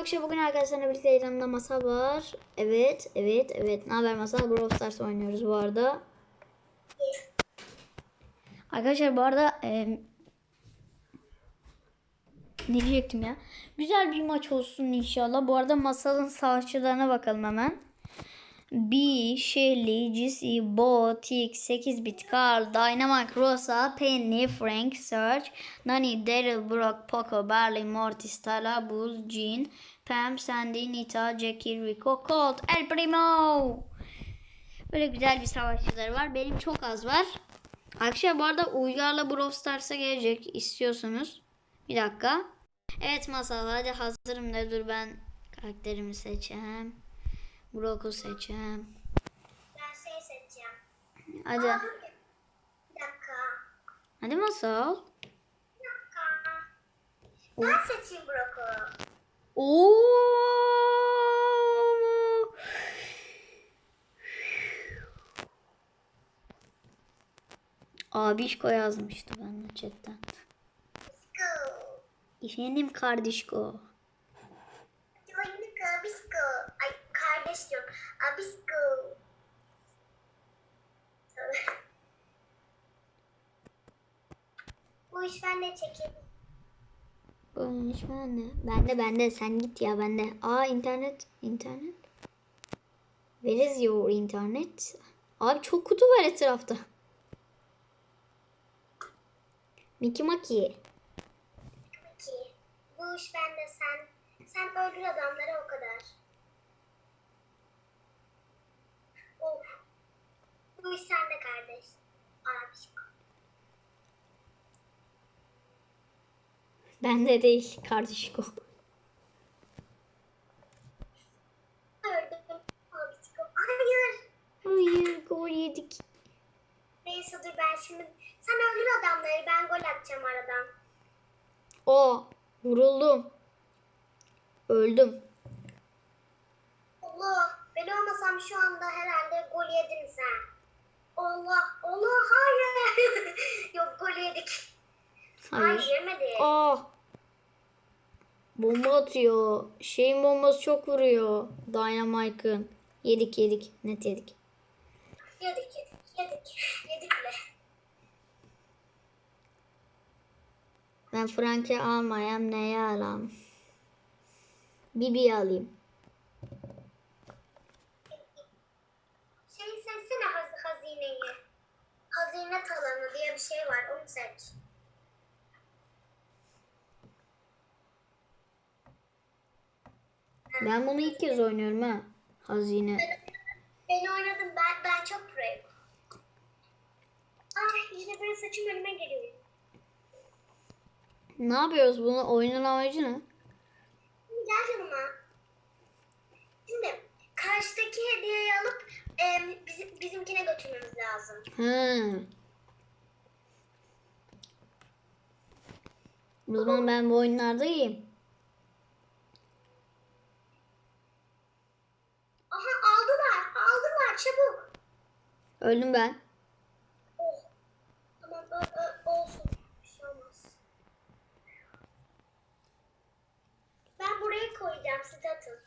Akşam bugün arkadaşlarla birlikte yanımda masa var. Evet, evet, evet. Ne haber masa? Brawl Stars oynuyoruz bu arada. Arkadaşlar bu arada e, ne diyecektim ya? Güzel bir maç olsun inşallah. Bu arada masalın savaşçılarına bakalım hemen. B, Shelly, Jesse, Bo, Tix, 8 bit, Carl, Dynamite, Rosa, Penny, Frank, Serge, Nani, Daryl, Brock, Poco, Barley, Mortis, Tala, Bull, Jean, Pam, Sandy, Nita, Jackie, Rico, Colt, El Primo. Böyle güzel bir savaşçıları var. Benim çok az var. Arkadaşlar bu arada Uygar'la Brawl Stars'a gelecek istiyorsunuz. Bir dakika. Evet masal hadi hazırım da dur ben karakterimi seçeyim. Brock'u seçeceğim. Ben şey seçeceğim. Hadi. Aa, bir dakika. Hadi masal. Bir dakika. Ben seçeyim Brock'u. Oo. Abişko yazmıştı bana chatten. Let's go. Efendim kardeşko. Join'lik Abisko. Ay kardeş diyorum. Abisko. Tövbe. Bu iş ben de çekeyim. Bu iş bende. Bende bende sen git ya bende. Aa internet. internet. Where is your internet? Abi çok kutu var etrafta. Mickey Maki. Peki. Bu iş bende sen. Sen öldür adamları o kadar. Of. Bu iş sende kardeş. Abisko. Bende değil. Hayır. Hayır gol yedik. Neyse dur ben şimdi. Sen öldür adamları ben gol atacağım aradan. O vuruldum. Öldüm. Allah ben olmasam şu anda herhalde gol yedin sen. Allah Allah hayır. Yok gol yedik. Hayır, Hayır. yemedi. Aa. Bomba atıyor. Şeyin bombası çok vuruyor. Dynamite'ın. Yedik yedik. Net yedik. Yedik yedik yedik. Yedik bile. Ben Frank'i almayayım. Neyi alayım? Bibi'yi alayım. Şey seçsene haz hazineyi. Hazine talanı diye bir şey var onu seç. Ben bunu ilk kez oynuyorum ha. Hazine. Ben oynadım ben, ben çok proyum. Ay işte böyle saçım önüme geliyor. Ne yapıyoruz bunu? Oyunun amacı ne? Gel yanıma. Şimdi karşıdaki hediyeyi alıp e, bizim, bizimkine götürmemiz lazım. Hı. O zaman ben bu oyunlarda iyiyim. Çabuk. Öldüm ben. Oh. Tamam ö, ö, olsun. Bir şey olmaz. Ben buraya koyacağım siz atın.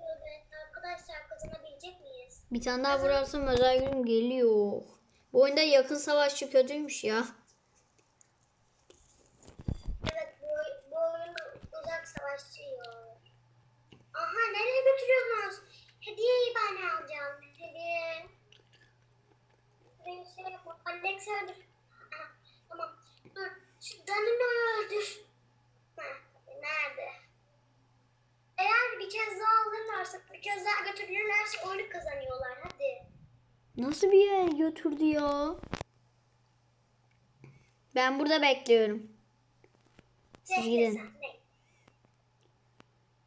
Evet, Arkadaşlar kazanabilecek miyiz? Bir tane daha vurarsam özel günüm geliyor. Bu oyunda yakın savaşçı kötüymüş ya. Evet bu, bu oyun uzak savaşçı yok. Aha nereye götürüyorsunuz? Hediyeyi ben alacağım. Hediye. Buraya şey yapma. Alex öldür. Aha, tamam. Dur. Şu Danilo öldür. Ha, nerede? Eğer bir kez daha alırlarsa, bir kez daha götürürlerse oyunu kazanıyorlar. Hadi. Nasıl bir yer götürdü ya? Ben burada bekliyorum. Siz gidin.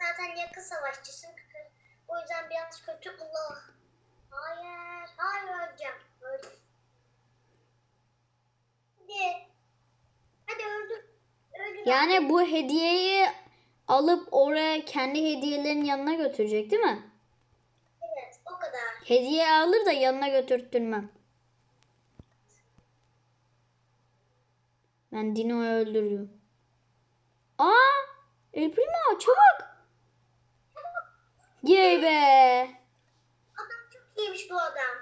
Zaten yakın savaşçısın. O yüzden biraz kötü. Allah. Hayır. Hayır öleceğim. Öldüm. Hadi. Hadi öldür. Öldür. Yani bu hediyeyi alıp oraya kendi hediyelerin yanına götürecek değil mi? Hediye alır da yanına götürttürmem. Ben Dino'yu öldürürüm. Aa! El Primo çabuk. Yey be. Adam çok iyiymiş bu adam.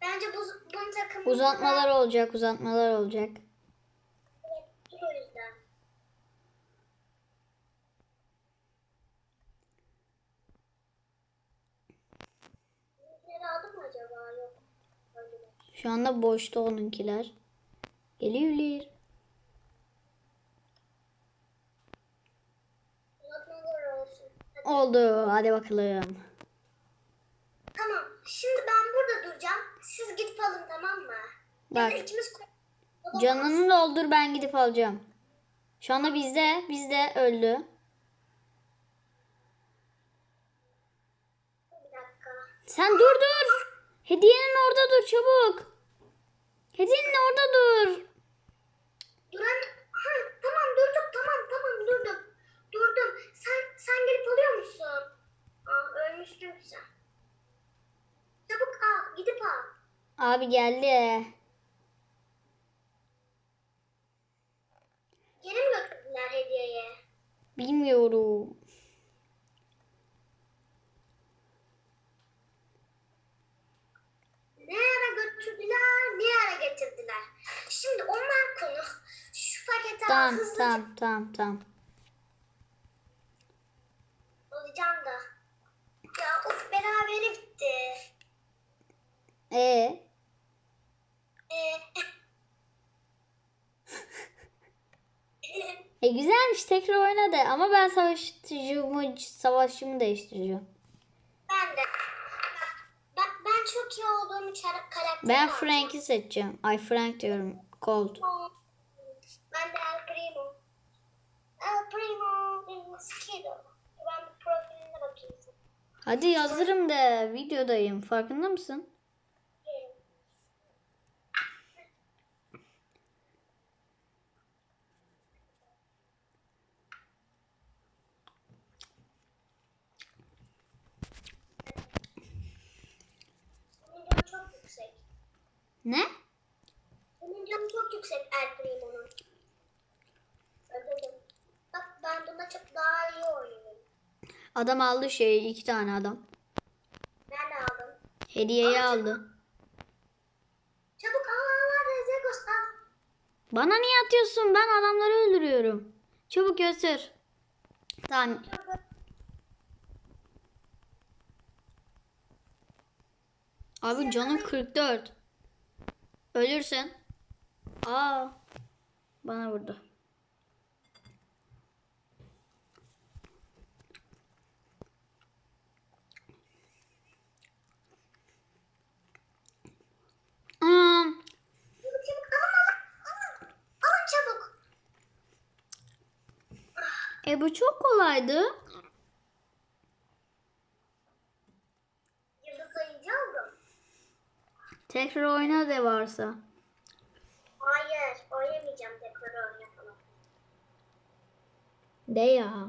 Bence bu, bunun takımı... Uzatmalar olacak, uzatmalar olacak. Şu anda boşta onunkiler. Geliyorlar. Oldu. Hadi bakalım. Tamam. Şimdi ben burada duracağım. Siz gidip alın tamam mı? Bak. ikimiz Canını doldur ben gidip alacağım. Şu anda bizde. Bizde öldü. Bir dakika. Sen dur dur. Hediyenin orada dur çabuk. Hediyenin orada dur. Duran... Ha, tamam durdum tamam tamam durdum. Durdum. Sen sen gelip alıyor musun? Aa ölmüştün sen. Çabuk al gidip al. Abi geldi. Geri mi götürdüler hediyeyi? Bilmiyorum. Ne ara götürdüler, ne ara getirdiler. Şimdi onlar konu. Şu paketi al Tamam hızlıca tamam tamam tamam. alacağım da. Ya of berabere gitti. Ee, Ee, e güzelmiş tekrar oynadı ama ben savaşçımı savaşçımı değiştireceğim. ben de. Bak, ben, çok iyi olduğum karakter Ben. Frank'i seçeceğim. Ay Frank diyorum. Colt. Ben de El Primo. El Primo Mosquito. Ben profiline bakayım. Hadi yazırım de videodayım. Farkında mısın? Bunun canı çok yüksek. Ne? Bunun canı çok yüksek El Primo'nun. Öldürdüm. Bak ben bunda çok daha iyi oynuyorum. Adam aldı şeyi. iki tane adam. Ben de aldım. Hediyeyi aldı. Çabuk al al al Rezegos al. Bana niye atıyorsun? Ben adamları öldürüyorum. Çabuk götür. Tamam. Çabuk. Abi canım 44. Ölürsen. Aa. Bana vurdu. Çabuk. e bu çok kolaydı. Tekrar oyna de varsa. Hayır oynamayacağım tekrar oyna falan. De ya.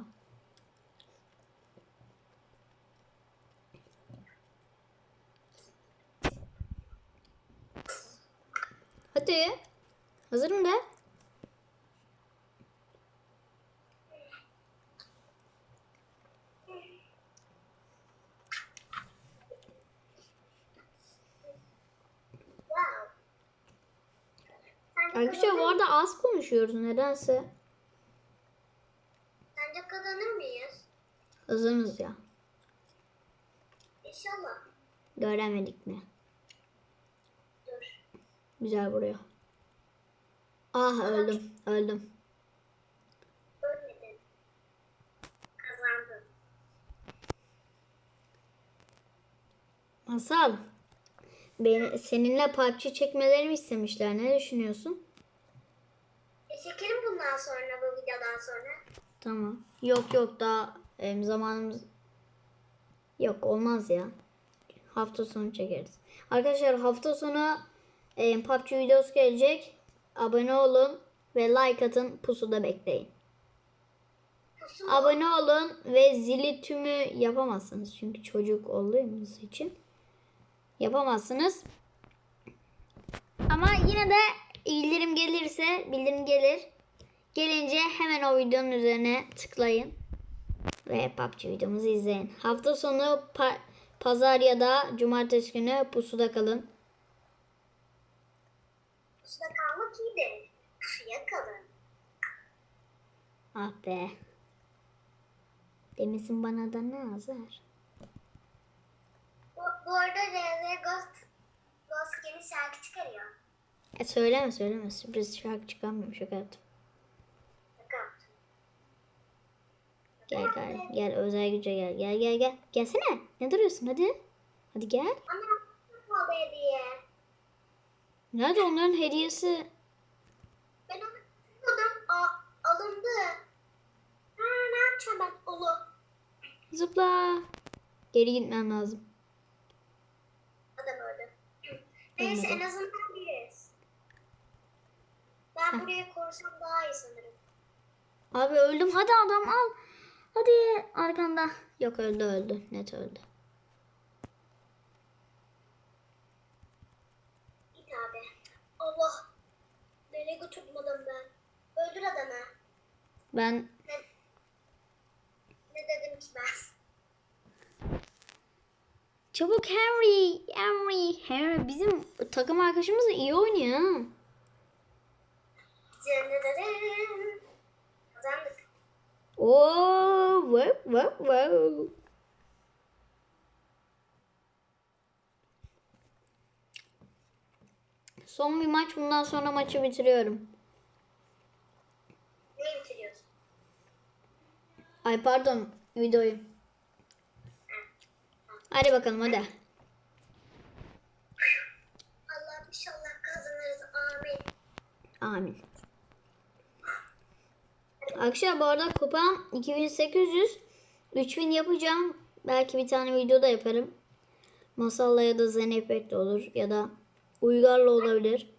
Hadi. Hazırım de. Wow. Sence Arkadaşlar bu arada az konuşuyoruz nedense. sence kazanır mıyız? Hızımız ya. İnşallah. Göremedik mi? Dur. Güzel vuruyor. Ah öldüm. Öldüm. Ölmedin. Kazandın. Masal. Beni, seninle PUBG çekmelerimi istemişler. Ne düşünüyorsun? E bundan sonra bu videodan sonra. Tamam. Yok yok daha em, zamanımız yok olmaz ya. Hafta sonu çekeriz. Arkadaşlar hafta sonu em, PUBG videosu gelecek. Abone olun ve like atın. Pusuda bekleyin. Pusu mu? Abone olun ve zili tümü yapamazsınız. Çünkü çocuk olduğumuz için yapamazsınız. Ama yine de bildirim gelirse bildirim gelir. Gelince hemen o videonun üzerine tıklayın. Ve PUBG videomuzu izleyin. Hafta sonu pa- pazar ya da cumartesi günü pusuda kalın. Pusuda kalmak iyidir. Pusuya kalın. Ah be. Demesin bana da ne azar. Bu, bu arada RZ Ghost, Ghost yeni şarkı çıkarıyor. E söyleme söyleme. Sürpriz şarkı çıkarmıyorum şaka yaptım. Bakalım. Gel gel gel özel güce gel gel gel gel. Gelsene. Ne duruyorsun hadi. Hadi gel. Ama hediye. Nerede onların hediyesi? Ben onu tutmadım. Alındı. Ha, ne yapacağım ben? Olu. Zıpla. Geri gitmem lazım. Adam öldü. Neyse en azından biriz. Ben burayı korusam daha iyi sanırım. Abi öldüm. Hadi adam al. Hadi arkanda. Yok öldü öldü. Net öldü. Git abi. Allah. Nereye götürdüm ben? Öldür adamı. Ben Ne, ne dedim ki ben? çabuk Henry. Henry. Henry bizim takım arkadaşımız da iyi oynuyor. Cırnırırım. Kazandık. Oo, wow, wow, wow. Son bir maç bundan sonra maçı bitiriyorum. Neyi bitiriyorsun? Ay pardon videoyu. Hadi bakalım hadi. Allah inşallah kazanırız. Amin. Amin. Arkadaşlar bu arada kupam 2800. 3000 yapacağım. Belki bir tane video da yaparım. Masalla ya da Zenepek'le olur. Ya da Uygar'la olabilir.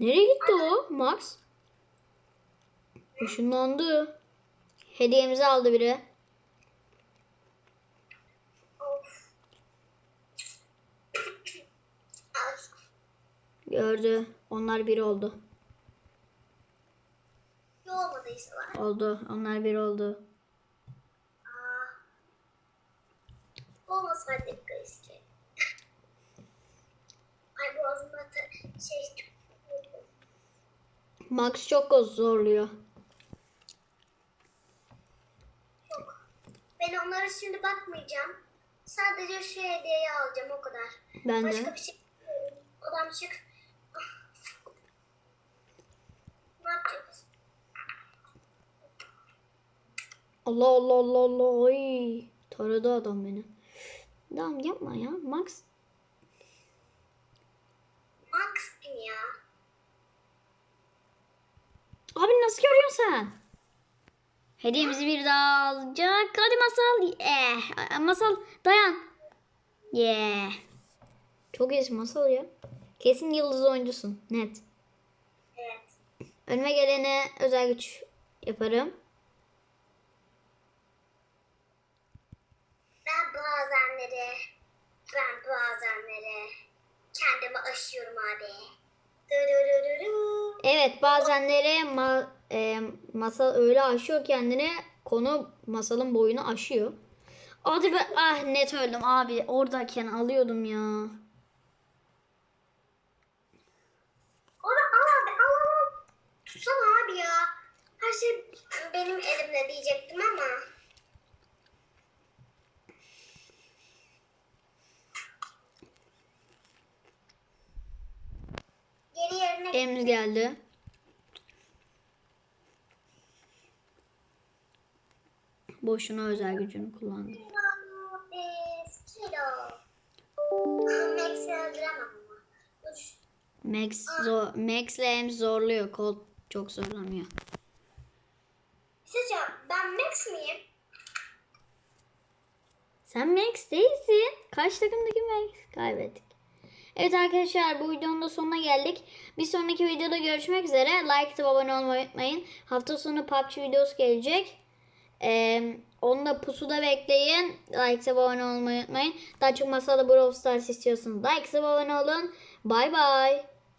Nereye gitti o Max? Işınlandı. Hediyemizi aldı biri. Gördü. Onlar bir oldu. Var. Oldu. Onlar bir oldu. Aa. Olmasaydı keşke. Ay boğazımda şey çok Max çok zorluyor. çok. Ben onlara şimdi bakmayacağım. Sadece şu hediyeyi alacağım o kadar. Ben Başka de. bir şey Adam çık. Ah. Ne yapacağız? Allah Allah Allah Allah. Oy. Taradı adam beni. Tamam yapma ya. Max. Max kim ya? Abi nasıl görüyorsun sen? Hediyemizi bir daha alacak. Hadi masal. Eh, masal dayan. Yeah. Çok iyisin masal ya. Kesin yıldız oyuncusun. Net. Evet. Önüme gelene özel güç yaparım. Ben bazenleri, ben bazenleri kendimi aşıyorum abi. Evet bazenleri ma- e, masal öyle aşıyor kendini konu masalın boyunu aşıyor. Hadi be ah net öldüm abi oradayken alıyordum ya. Onu al abi al al. al. Tutsana abi ya. Her şey benim elimde diyecektim ama. Emz geldi. Boşuna özel gücünü kullandı. Max zor, Max'le Emz zorluyor. Colt çok zorlamıyor. Sizce ben Max miyim? Sen Max değilsin. Kaç takımdaki Max? Kaybettik. Evet arkadaşlar bu videonun da sonuna geldik. Bir sonraki videoda görüşmek üzere. Like atıp abone olmayı unutmayın. Hafta sonu PUBG videosu gelecek. Ee, onu da pusuda bekleyin. Like abone olmayı unutmayın. Daha çok masada Brawl Stars istiyorsanız like abone olun. Bay bay.